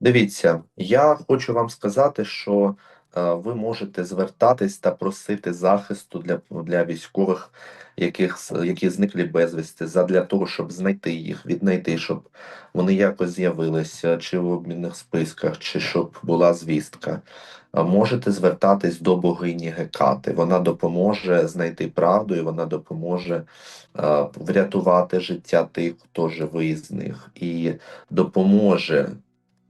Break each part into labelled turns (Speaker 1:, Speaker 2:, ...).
Speaker 1: Дивіться, я хочу вам сказати, що е, ви можете звертатись та просити захисту для, для військових, яких, які зникли безвісти, задля того, щоб знайти їх, віднайти, щоб вони якось з'явилися, чи в обмінних списках, чи щоб була звістка. Е, Можете звертатись до богині Гекати. Вона допоможе знайти правду, і вона допоможе е, врятувати життя тих, хто живий з них, і допоможе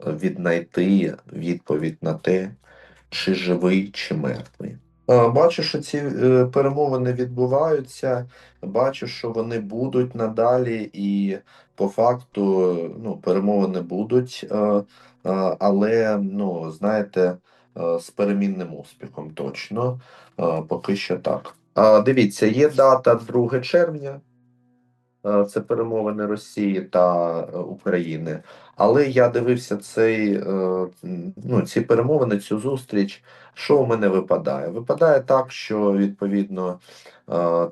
Speaker 1: віднайти відповідь на те, чи живий, чи мертвий. Бачу, що ці е, перемовини відбуваються, бачу, що вони будуть надалі, і по факту ну, перемовини будуть, е, е, але ну, знаєте, з перемінним успіхом точно. Поки що так. Дивіться, є дата 2 червня. Е, Це перемовини Росії та е, України. Але я дивився цей, е, ну, ці перемовини, цю зустріч. Що у мене випадає? Випадає так, що відповідно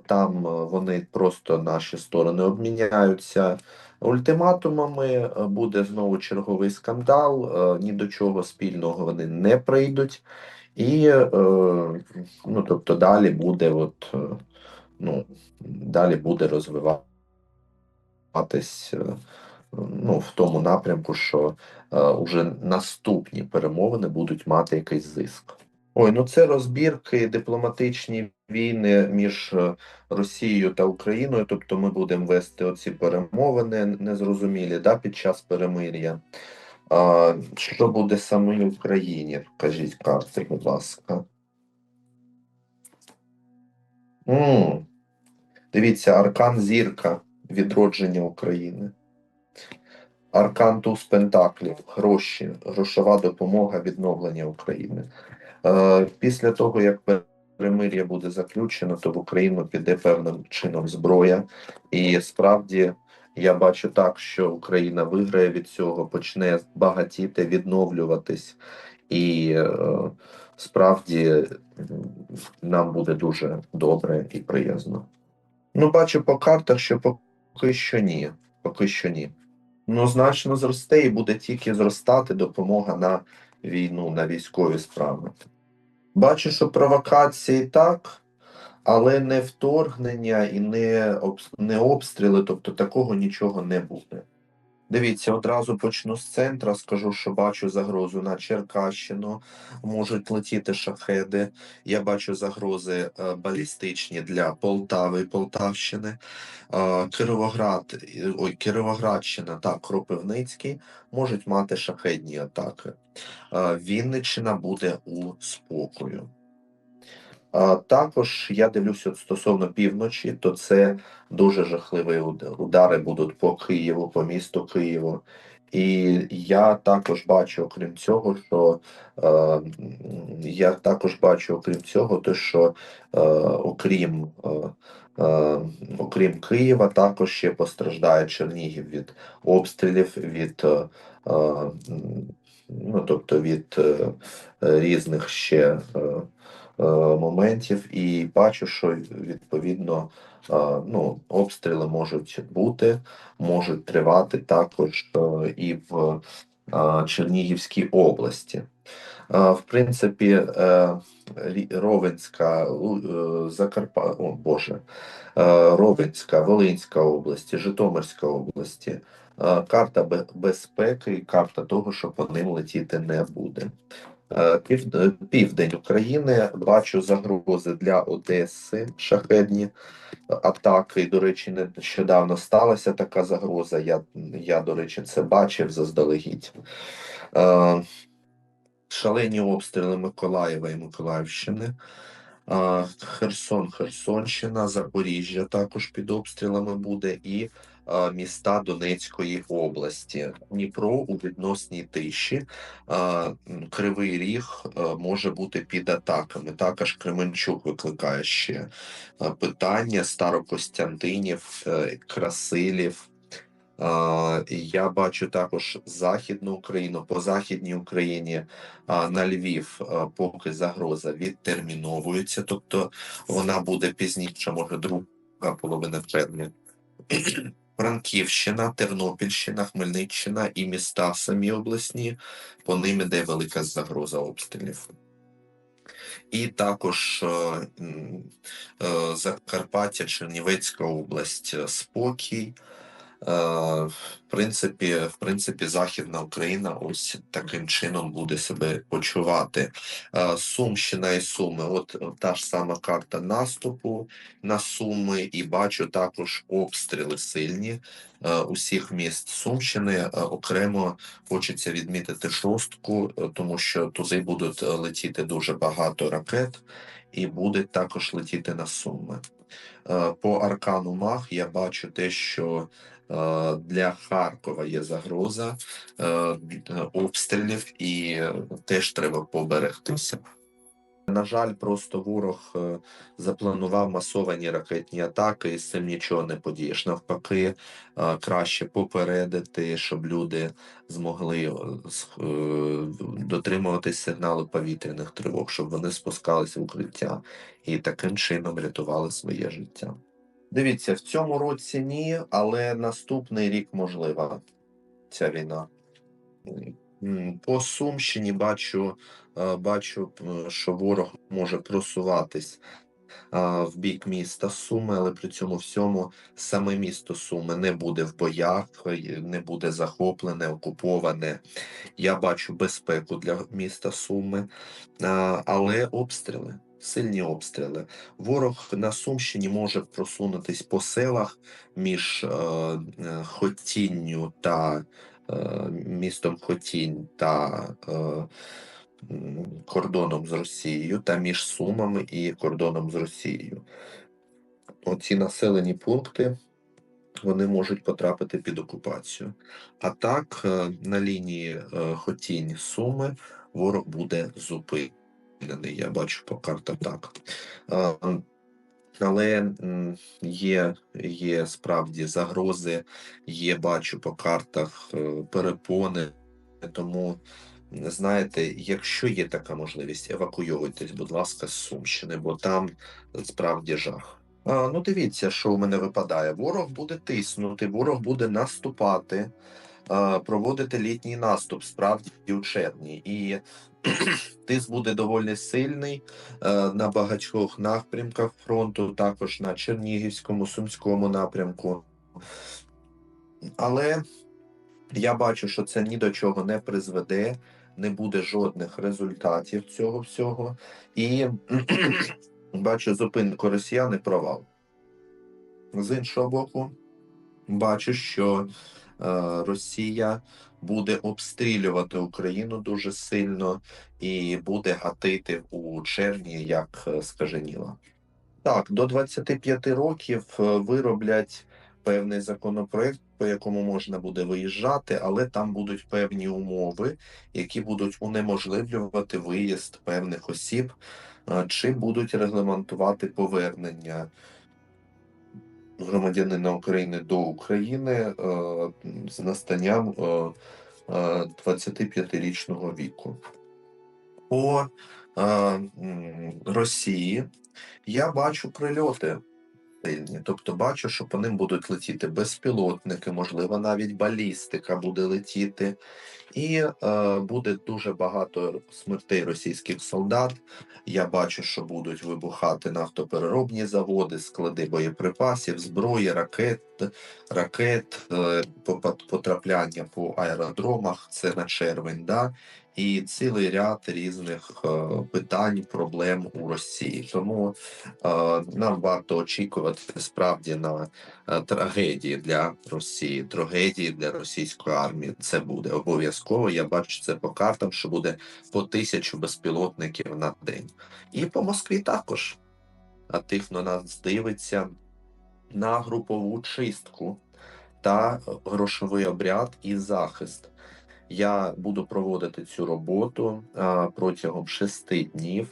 Speaker 1: там вони просто наші сторони обміняються ультиматумами. Буде знову черговий скандал. Ні до чого спільного вони не прийдуть. І ну, тобто далі буде, от, ну, далі буде розвиватися розвиватись е, ну, в тому напрямку, що е, уже наступні перемовини будуть мати якийсь зиск. Ой, ну це розбірки, дипломатичні війни між е, Росією та Україною. Тобто ми будемо вести оці перемовини незрозумілі да, під час перемир'я. А, що буде самій Україні? Кажіть карти, будь ласка. м Дивіться, Аркан Зірка відродження України. Аркан Туз Пентаклів, гроші, грошова допомога відновлення України. Е, після того, як перемир'я буде заключено, то в Україну піде певним чином зброя. І справді я бачу так, що Україна виграє від цього, почне багатіти, відновлюватись, і е, справді нам буде дуже добре і приємно. Ну, бачу по картах, що поки що ні. Поки що ні. Ну, значно зросте і буде тільки зростати допомога на війну, на військові справи. Бачу, що провокації так, але не вторгнення і не, обстріли, тобто такого нічого не буде. Дивіться, одразу почну з центра. Скажу, що бачу загрозу на Черкащину, можуть летіти шахеди. Я бачу загрози е, балістичні для Полтави і Полтавщини. Е, Кировоград, е, ой, Кировоградщина та Кропивницький можуть мати шахедні атаки. Е, Вінниччина буде у спокою. Також я дивлюся стосовно півночі, то це дуже жахливі удари будуть по Києву, по місту Києву. І я також бачу, окрім цього, що е, я також бачу, окрім цього, те, що е, окрім, е, е, окрім Києва, також ще постраждає Чернігів від обстрілів, від е, е, ну, тобто від е, різних ще. Е, е, моментів, і бачу, що відповідно е, ну, обстріли можуть бути, можуть тривати також е, і в е, Чернігівській області. В принципі, Ровенська, Закарпа, о Боже, Ровенська, Волинська області, Житомирська області. Карта безпеки і карта того, що по ним летіти не буде. Е, е, південь України бачу загрози для Одеси, шахедні атаки. До речі, нещодавно сталася така загроза. Я, я до речі, це бачив заздалегідь. Е, Шалені обстріли Миколаєва і Миколаївщини. Е, Херсон, Херсонщина, Запоріжжя також під обстрілами буде, і е, міста Донецької області. Дніпро у відносній тиші. Е, Кривий Ріг е, може бути під атаками. Також Кременчук викликає ще е, питання. Старокостянтинів, е, Красилів. Е, Я бачу також Західну Україну. По Західній Україні на Львів е, поки загроза відтерміновується, тобто вона буде пізніше, може, друга половина червня. Франківщина, Тернопільщина, Хмельниччина і міста самі обласні, по ним іде велика загроза обстрілів. І також е, е, Закарпаття, Чернівецька область, е, спокій. Е, В принципі, в принципі, Західна Україна ось таким чином буде себе почувати. Е, Сумщина і Суми, от е, та ж сама карта наступу на Суми, і бачу також обстріли сильні усіх міст Сумщини. Окремо хочеться відмітити шостку, тому що туди будуть летіти дуже багато ракет, і будуть також летіти на Суми. По аркану Мах я бачу те, що для Харкова є загроза е, е, обстрілів, і е, теж треба поберегтися. На жаль, просто ворог е, запланував масовані ракетні атаки, і з цим нічого не подієш. Навпаки, е, краще попередити, щоб люди змогли е, е, дотримуватись сигналу повітряних тривог, щоб вони спускалися в укриття і таким чином рятували своє життя. Дивіться, в цьому році ні, але наступний рік можлива ця війна. По Сумщині бачу, е, бачу, е, що ворог може просуватись в бік міста Суми, але при цьому всьому саме місто Суми не буде в боях, е, не буде захоплене, окуповане. Я бачу безпеку для міста Суми, але обстріли. Сильні обстріли. Ворог на Сумщині може просунутись по селах між е, е, Хотінню та е, містом Хотінь та е, кордоном з Росією, та між Сумами і кордоном з Росією. Оці населені пункти вони можуть потрапити під окупацію. А так, е, на лінії е, Хотінь Суми ворог буде зупинений. Я бачу по картам так. Але є, є справді загрози, є, бачу по картах е, перепони. Тому, знаєте, якщо є така можливість, евакуйовуйтесь, будь ласка, з Сумщини, бо там справді жах. А, ну, дивіться, що у мене випадає. Ворог буде тиснути, ворог буде наступати, проводити літній наступ справді у червні. І тиск буде доволі сильний е, на багатьох напрямках фронту, також на Чернігівському, Сумському напрямку. Але я бачу, що це ні до чого не призведе, не буде жодних результатів цього всього. І бачу зупинку росіян і провал. З іншого боку, бачу, що е, Росія буде обстрілювати Україну дуже сильно і буде гатити у червні, як е, скаженіла. Так, до 25 років е, вироблять певний законопроект, по якому можна буде виїжджати, але там будуть певні умови, які будуть унеможливлювати виїзд певних осіб, е, чи будуть регламентувати повернення громадянина України до України е, з настанням е, е, 25-річного віку. По е, Росії я бачу прильоти сильні, тобто бачу, що по ним будуть летіти безпілотники, можливо, навіть балістика буде летіти, і е, буде дуже багато смертей російських солдат. Я бачу, що будуть вибухати нафтопереробні заводи, склади боєприпасів, зброї, ракет, ракет, е, потрапляння по аеродромах. Це на червень. Да? І цілий ряд різних е, питань, проблем у Росії. Тому е, нам варто очікувати справді на трагедії для Росії, трагедії для російської армії. Це буде обов'язково. Я бачу це по картам, що буде по тисячу безпілотників на день. І по Москві також. А тих, хто нас дивиться на групову чистку та грошовий обряд і захист. Я буду проводити цю роботу а, протягом шести днів.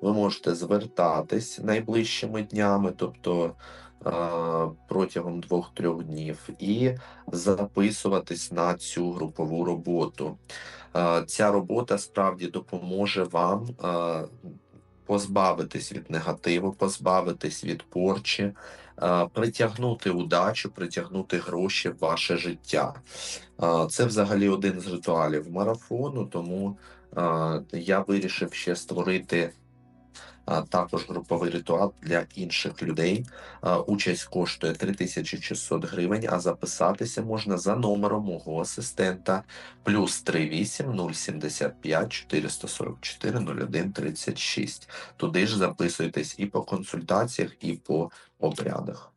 Speaker 1: Ви можете звертатись найближчими днями, тобто а, протягом двох-трьох днів, і записуватись на цю групову роботу. А, Ця робота справді допоможе вам а, позбавитись від негативу, позбавитись від порчі, е, притягнути удачу, притягнути гроші в ваше життя. Е, Це взагалі один з ритуалів марафону, тому е, я вирішив ще створити також груповий ритуал для інших людей. Участь коштує 3600 гривень, а записатися можна за номером мого асистента плюс 38 075 444 01 36. Туди ж записуйтесь і по консультаціях, і по обрядах.